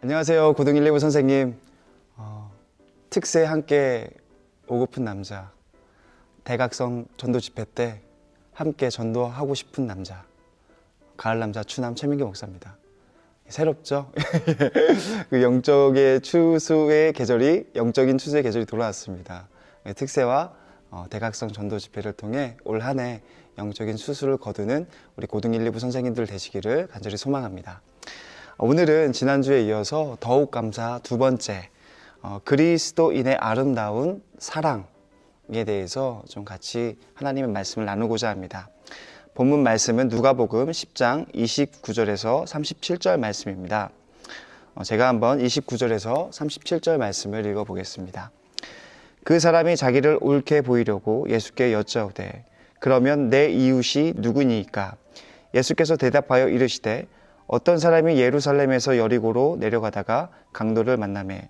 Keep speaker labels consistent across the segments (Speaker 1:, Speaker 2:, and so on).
Speaker 1: 안녕하세요. 고등 119 선생님. 어, 특세 함께 오고픈 남자. 대각성 전도 집회 때 함께 전도하고 싶은 남자. 가을 남자 추남 최민기 목사입니다. 새롭죠? 그 영적의 추수의 계절이 영적인 추수의 계절이 돌아왔습니다. 네, 특세와 어, 대각성 전도 집회를 통해 올 한 해 영적인 수수를 거두는 우리 고등 1, 2부 선생님들 되시기를 간절히 소망합니다. 어, 오늘은 지난주에 이어서 더욱 감사 두 번째 어, 그리스도인의 아름다운 사랑에 대해서 좀 같이 하나님의 말씀을 나누고자 합니다. 본문 말씀은 누가복음 10장 29절에서 37절 말씀입니다. 어, 제가 한번 29절에서 37절 말씀을 읽어 보겠습니다. 그 사람이 자기를 옳게 보이려고 예수께 여짜오되 그러면 내 이웃이 누구니이까 예수께서 대답하여 이르시되 어떤 사람이 예루살렘에서 여리고로 내려가다가 강도를 만남에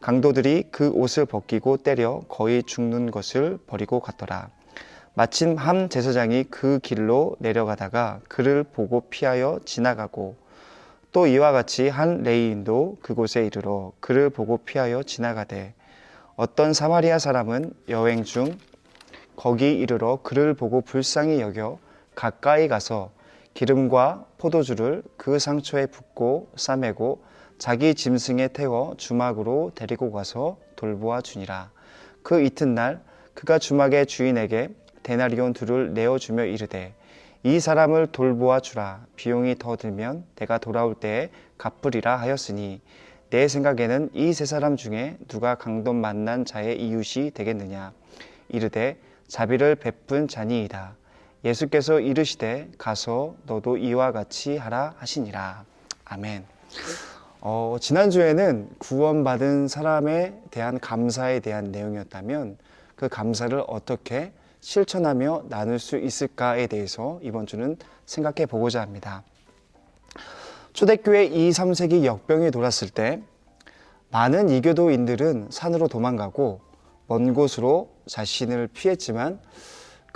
Speaker 1: 강도들이 그 옷을 벗기고 때려 거의 죽는 것을 버리고 갔더라. 마침 한 제사장이 그 길로 내려가다가 그를 보고 피하여 지나가고 또 이와 같이 한 레이인도 그곳에 이르러 그를 보고 피하여 지나가되 어떤 사마리아 사람은 여행 중 거기 이르러 그를 보고 불쌍히 여겨 가까이 가서 기름과 포도주를 그 상처에 붓고 싸매고 자기 짐승에 태워 주막으로 데리고 가서 돌보아 주니라. 그 이튿날 그가 주막의 주인에게 데나리온 둘을 내어주며 이르되 이 사람을 돌보아 주라. 비용이 더 들면 내가 돌아올 때에 갚으리라 하였으니 내 생각에는 이 세 사람 중에 누가 강돈 만난 자의 이웃이 되겠느냐? 이르되 자비를 베푼 자니이다 예수께서 이르시되 가서 너도 이와 같이 하라 하시니라 아멘 어, 지난주에는 구원받은 사람에 대한 감사에 대한 내용이었다면 그 감사를 어떻게 실천하며 나눌 수 있을까에 대해서 이번 주는 생각해 보고자 합니다. 초대교회 2, 3세기 역병이 돌았을 때 많은 이교도인들은 산으로 도망가고 먼 곳으로 자신을 피했지만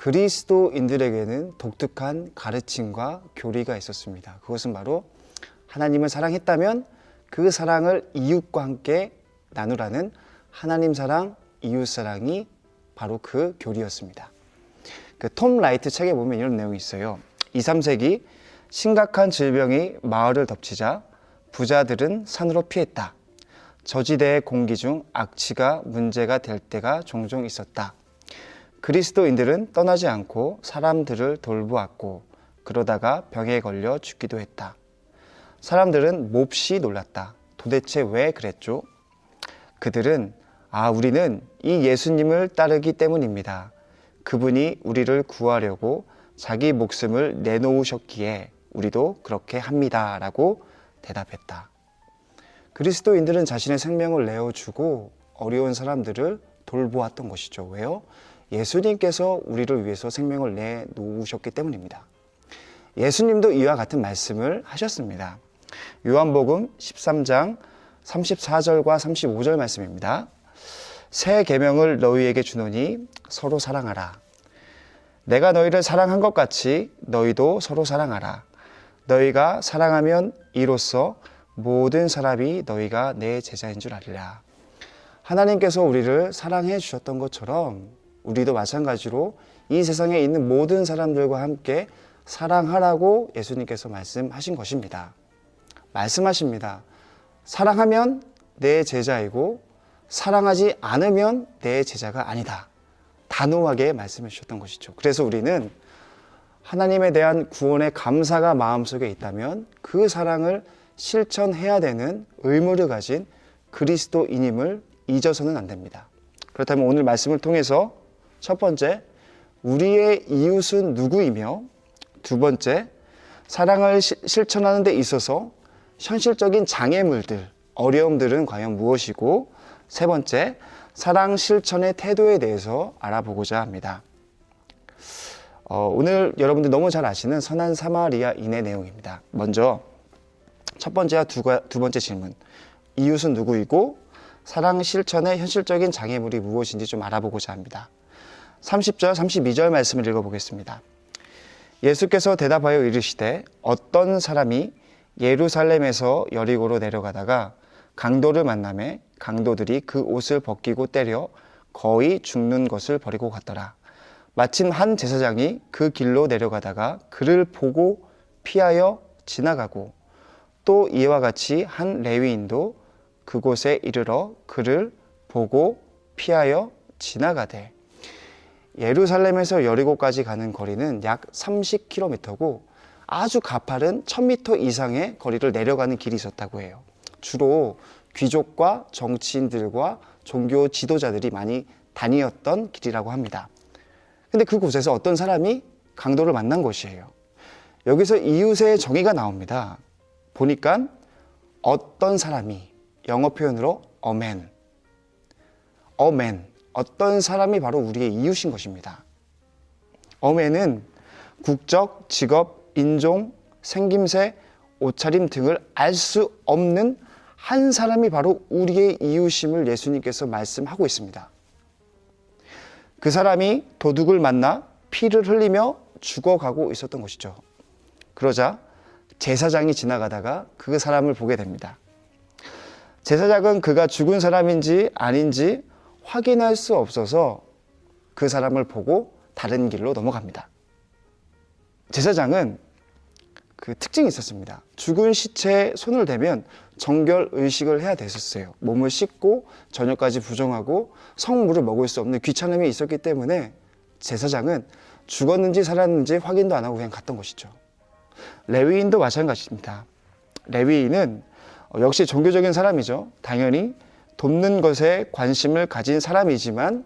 Speaker 1: 그리스도인들에게는 독특한 가르침과 교리가 있었습니다. 그것은 바로 하나님을 사랑했다면 그 사랑을 이웃과 함께 나누라는 하나님 사랑, 이웃 사랑이 바로 그 교리였습니다. 그 톰 라이트 책에 보면 이런 내용이 있어요. 2, 3세기 심각한 질병이 마을을 덮치자 부자들은 산으로 피했다. 저지대의 공기 중 악취가 문제가 될 때가 종종 있었다. 그리스도인들은 떠나지 않고 사람들을 돌보았고 그러다가 병에 걸려 죽기도 했다. 사람들은 몹시 놀랐다. 도대체 왜 그랬죠? 그들은 아, 우리는 이 예수님을 따르기 때문입니다. 그분이 우리를 구하려고 자기 목숨을 내놓으셨기에 우리도 그렇게 합니다. 라고 대답했다. 그리스도인들은 자신의 생명을 내어주고 어려운 사람들을 돌보았던 것이죠. 왜요? 예수님께서 우리를 위해서 생명을 내놓으셨기 때문입니다. 예수님도 이와 같은 말씀을 하셨습니다. 요한복음 13장 34절과 35절 말씀입니다. 새 계명을 너희에게 주노니 서로 사랑하라. 내가 너희를 사랑한 것 같이 너희도 서로 사랑하라. 너희가 사랑하면 이로써 모든 사람이 너희가 내 제자인 줄 알리라. 하나님께서 우리를 사랑해 주셨던 것처럼 우리도 마찬가지로 이 세상에 있는 모든 사람들과 함께 사랑하라고 예수님께서 말씀하신 것입니다. 말씀하십니다. 사랑하면 내 제자이고 사랑하지 않으면 내 제자가 아니다. 단호하게 말씀해 주셨던 것이죠. 그래서 우리는 하나님에 대한 구원의 감사가 마음속에 있다면 그 사랑을 실천해야 되는 의무를 가진 그리스도인임을 잊어서는 안 됩니다. 그렇다면 오늘 말씀을 통해서 첫 번째, 우리의 이웃은 누구이며 두 번째, 사랑을 시, 실천하는 데 있어서 현실적인 장애물들, 어려움들은 과연 무엇이고 세 번째, 사랑 실천의 태도에 대해서 알아보고자 합니다. 어, 오늘 여러분들 너무 잘 아시는 선한 사마리아인의 내용입니다. 먼저 첫 번째와 두, 두 번째 질문. 이웃은 누구이고 사랑 실천의 현실적인 장애물이 무엇인지 좀 알아보고자 합니다. 30절, 32절 말씀을 읽어보겠습니다. 예수께서 대답하여 이르시되 어떤 사람이 예루살렘에서 여리고로 내려가다가 강도를 만남에 강도들이 그 옷을 벗기고 때려 거의 죽는 것을 버리고 갔더라. 마침 한 제사장이 그 길로 내려가다가 그를 보고 피하여 지나가고 또 이와 같이 한 레위인도 그곳에 이르러 그를 보고 피하여 지나가되 예루살렘에서 여리고까지 가는 거리는 약 30km고 아주 가파른 1000m 이상의 거리를 내려가는 길이 있었다고 해요. 주로 귀족과 정치인들과 종교 지도자들이 많이 다니었던 길이라고 합니다. 근데 그곳에서 어떤 사람이 강도를 만난 것이에요. 여기서 이웃의 정의가 나옵니다. 보니까 어떤 사람이 영어 표현으로 a man, 어떤 사람이 바로 우리의 이웃인 것입니다. man은 국적, 직업, 인종, 생김새, 옷차림 등을 알 수 없는 한 사람이 바로 우리의 이웃임을 예수님께서 말씀하고 있습니다. 그 사람이 도둑을 만나 피를 흘리며 죽어가고 있었던 것이죠. 그러자 제사장이 지나가다가 그 사람을 보게 됩니다. 제사장은 그가 죽은 사람인지 아닌지 확인할 수 없어서 그 사람을 보고 다른 길로 넘어갑니다. 제사장은 그 특징이 있었습니다. 죽은 시체에 손을 대면 정결 의식을 해야 됐었어요. 몸을 씻고 저녁까지 부정하고 성물을 먹을 수 없는 귀찮음이 있었기 때문에 제사장은 죽었는지 살았는지 확인도 안 하고 그냥 갔던 것이죠. 레위인도 마찬가지입니다. 레위인은 역시 종교적인 사람이죠. 당연히 돕는 것에 관심을 가진 사람이지만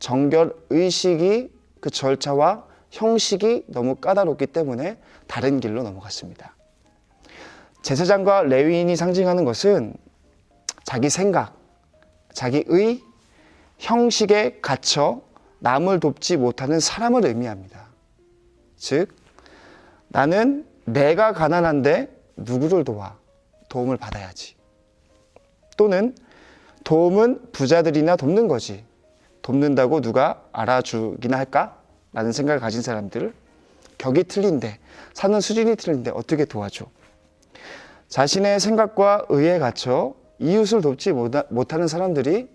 Speaker 1: 정결 의식이 그 절차와 형식이 너무 까다롭기 때문에 다른 길로 넘어갔습니다. 제사장과 레위인이 상징하는 것은 자기 생각, 자기의 형식에 갇혀 남을 돕지 못하는 사람을 의미합니다. 즉, 나는 내가 가난한데 누구를 도와 도움을 받아야지. 또는 도움은 부자들이나 돕는 거지. 돕는다고 누가 알아주기나 할까? 라는 생각을 가진 사람들. 격이 틀린데, 사는 수준이 틀린데 어떻게 도와줘? 자신의 생각과 의에 갇혀 이웃을 돕지 못하는 사람들이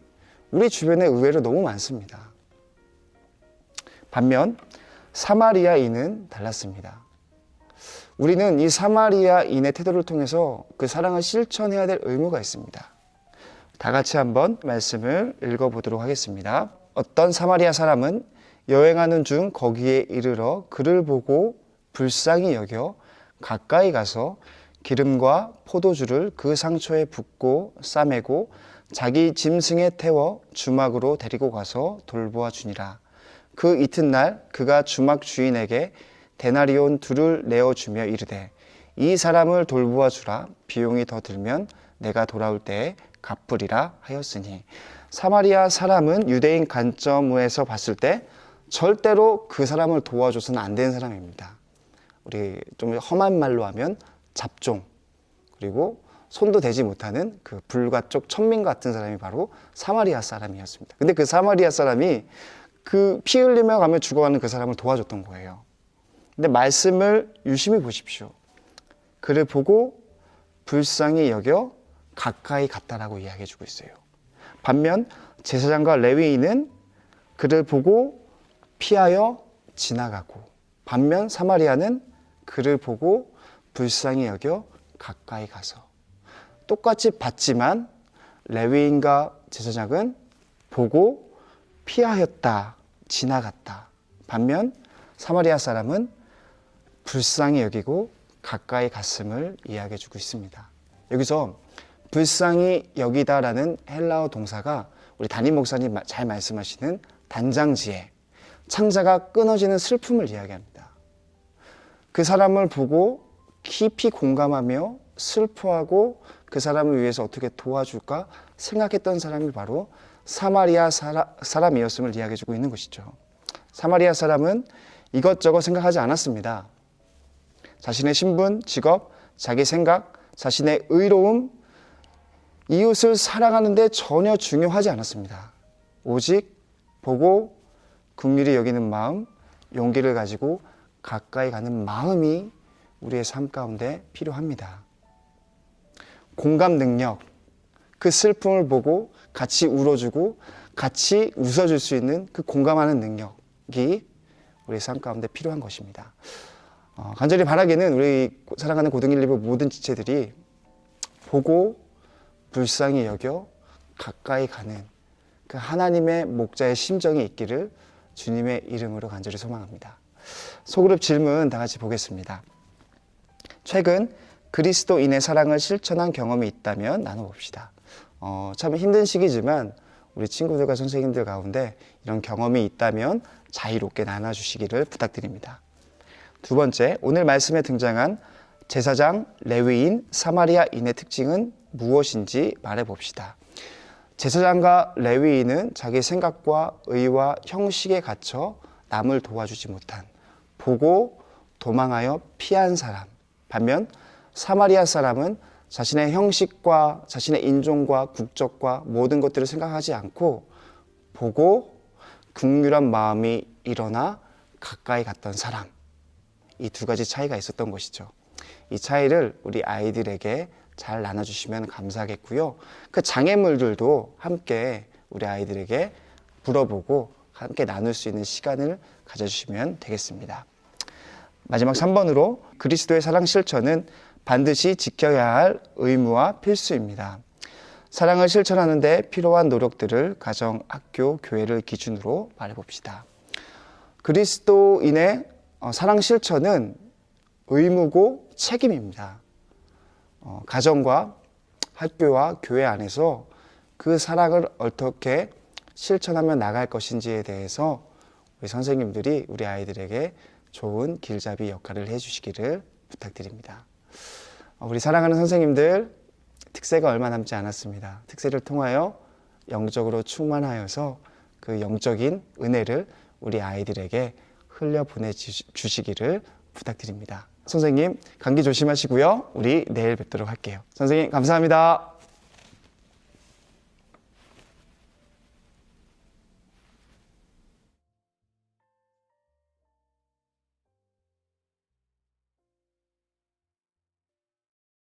Speaker 1: 우리 주변에 의외로 너무 많습니다. 반면 사마리아인은 달랐습니다. 우리는 이 사마리아인의 태도를 통해서 그 사랑을 실천해야 될 의무가 있습니다. 다 같이 한번 말씀을 읽어보도록 하겠습니다. 어떤 사마리아 사람은 여행하는 중 거기에 이르러 그를 보고 불쌍히 여겨 가까이 가서 기름과 포도주를 그 상처에 붓고 싸매고 자기 짐승에 태워 주막으로 데리고 가서 돌보아 주니라. 그 이튿날 그가 주막 주인에게 데나리온 둘을 내어 주며 이르되 이 사람을 돌보아 주라 비용이 더 들면 내가 돌아올 때에 갚으리라 하였으니 사마리아 사람은 유대인 관점에서 봤을 때 절대로 그 사람을 도와줘서는 안 되는 사람입니다. 우리 좀 험한 말로 하면 잡종 그리고 손도 대지 못하는 그 불가 쪽 천민 같은 사람이 바로 사마리아 사람이었습니다. 근데 그 사마리아 사람이 그 피 흘리며 가며 죽어가는 그 사람을 도와줬던 거예요. 근데 말씀을 유심히 보십시오. 그를 보고 불쌍히 여겨 가까이 갔다라고 이야기해 주고 있어요. 반면 제사장과 레위인은 그를 보고 피하여 지나가고 반면 사마리아는 그를 보고 불쌍히 여겨 가까이 가서 똑같이 봤지만 레위인과 제사장은 보고 피하였다 지나갔다 반면 사마리아 사람은 불쌍히 여기고 가까이 갔음을 이야기해 주고 있습니다. 여기서 불쌍히 여기다라는 헬라어 동사가 우리 담임 목사님 잘 말씀하시는 단장지에 창자가 끊어지는 슬픔을 이야기합니다. 그 사람을 보고 깊이 공감하며 슬퍼하고 그 사람을 위해서 어떻게 도와줄까 생각했던 사람이 바로 사마리아 사람, 이었음을 이야기해주고 있는 것이죠. 사마리아 사람은 이것저것 생각하지 않았습니다. 자신의 신분, 직업, 자기 생각, 자신의 의로움, 이웃을 사랑하는데 전혀 중요하지 않았습니다. 오직 보고 국률이 여기는 마음, 용기를 가지고 가까이 가는 마음이 우리의 삶 가운데 필요합니다. 공감 능력, 그 슬픔을 보고 같이 울어주고 같이 웃어줄 수 있는 그 공감하는 능력이 우리 삶 가운데 필요한 것입니다. 어, 간절히 바라기는 우리 사랑하는 고등일리브 모든 지체들이 보고 불쌍히 여겨 가까이 가는 그 하나님의 목자의 심정이 있기를 주님의 이름으로 간절히 소망합니다. 소그룹 질문 다 같이 보겠습니다. 최근 그리스도인의 사랑을 실천한 경험이 있다면 나눠봅시다. 어, 참 힘든 시기지만 우리 친구들과 선생님들 가운데 이런 경험이 있다면 자유롭게 나눠주시기를 부탁드립니다. 두 번째, 오늘 말씀에 등장한 제사장, 레위인, 사마리아인의 특징은 무엇인지 말해 봅시다. 제사장과 레위인은 자기 생각과 의와 형식에 갇혀 남을 도와주지 못한 보고 도망하여 피한 사람. 반면 사마리아 사람은 자신의 형식과 자신의 인종과 국적과 모든 것들을 생각하지 않고 보고 극률한 마음이 일어나 가까이 갔던 사람. 이 두 가지 차이가 있었던 것이죠. 이 차이를 우리 아이들에게 잘 나눠주시면 감사하겠고요. 그 장애물들도 함께 우리 아이들에게 물어보고 함께 나눌 수 있는 시간을 가져주시면 되겠습니다. 마지막 3번으로 그리스도의 사랑 실천은 반드시 지켜야 할 의무와 필수입니다. 사랑을 실천하는데 필요한 노력들을 가정, 학교, 교회를 기준으로 말해봅시다. 그리스도인의 어, 사랑 실천은 의무고 책임입니다. 어, 가정과 학교와 교회 안에서 그 사랑을 어떻게 실천하며 나갈 것인지에 대해서 우리 선생님들이 우리 아이들에게 좋은 길잡이 역할을 해주시기를 부탁드립니다. 어, 우리 사랑하는 선생님들 특세가 얼마 남지 않았습니다. 특세를 통하여 영적으로 충만하여서 그 영적인 은혜를 우리 아이들에게 흘려 보내 주시기를 부탁드립니다. 선생님 감기 조심하시고요. 우리 내일 뵙도록 할게요. 선생님 감사합니다.